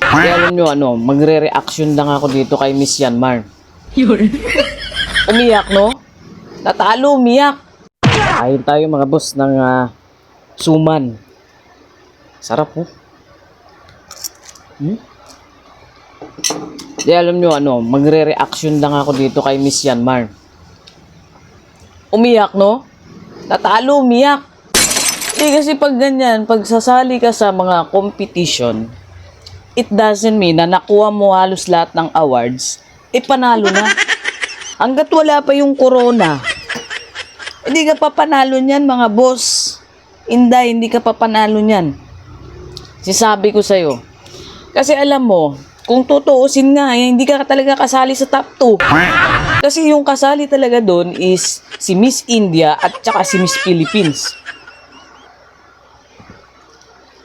Kaya alam nyo ano, magre-reaction lang ako dito kay Miss Yanmar. Yun. Umiyak, no? Natalo, umiyak. Kain tayo mga boss ng ah, suman. Sarap po. Hmm? Di alam nyo ano, magre-reaction lang ako dito kay Miss Yanmar. Umiyak, no? Natalo, umiyak. Eh kasi pag ganyan, pag sasali ka sa mga competition, it doesn't mean na nakuha mo halos lahat ng awards, eh panalo na. Hanggat wala pa yung corona, hindi ka pa panalo niyan mga boss. Inday, hindi ka pa panalo niyan. Sisabi ko sa'yo. Kasi alam mo, kung tutuusin nga, eh, hindi ka talaga kasali sa top 2. Kasi yung kasali talaga doon is si Miss India at saka si Miss Philippines.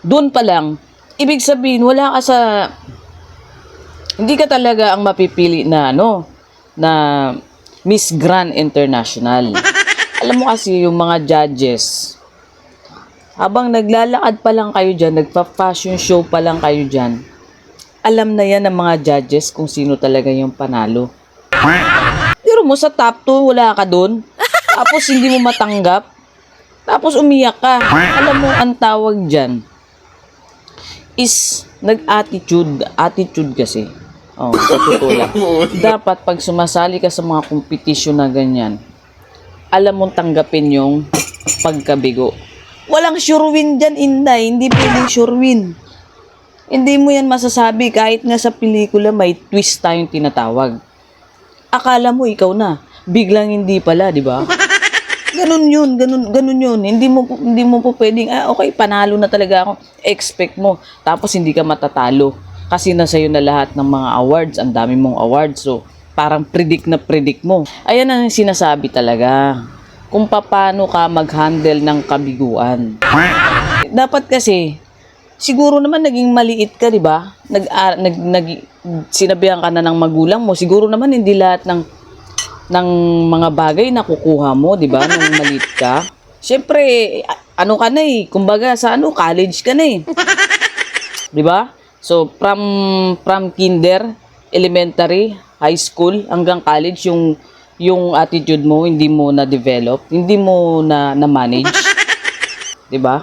Doon pa lang, ibig sabihin, wala ka sa... Hindi ka talaga ang mapipili na ano, na Miss Grand International. Alam mo kasi yung mga judges, habang naglalakad pa lang kayo dyan, nagpa-fashion show pa lang kayo dyan, alam na yan ng mga judges kung sino talaga yung panalo. Pero mo sa top 2, wala ka dun. Tapos hindi mo matanggap. Tapos umiyak ka. Alam mo, ang tawag dyan is nag-attitude. Attitude kasi. Oh, sa totoo lang. Dapat pag sumasali ka sa mga competition na ganyan, alam mong tanggapin yung pagkabigo. Walang sure win dyan, Inday. Hindi pwedeng sure win. Hindi mo yan masasabi kahit nga sa pelikula may twist tayong tinatawag. Akala mo ikaw na. Biglang hindi pala, di ba? Ganun yun, ganun, ganun yun. Hindi mo, hindi mo po pwedeng, ah, okay, panalo na talaga ako. Expect mo. Tapos hindi ka matatalo. Kasi nasa iyo na lahat ng mga awards. Ang dami mong awards. So, parang predict na predict mo. Ayan ang sinasabi talaga. Kung paano ka mag-handle ng kabiguan. Dapat kasi, siguro naman naging maliit ka, di ba? Nag, ah, nag, nag, sinabihan ka na ng magulang mo. Siguro naman hindi lahat ng ng mga bagay na kukuha mo, di ba? Nung maliit ka. Siyempre, ano ka na eh. Kumbaga, sa ano, college ka na eh. Di ba? So, from, from kinder, elementary, high school, hanggang college, yung, yung attitude mo, hindi mo na-develop, hindi mo na, na-manage. Di ba?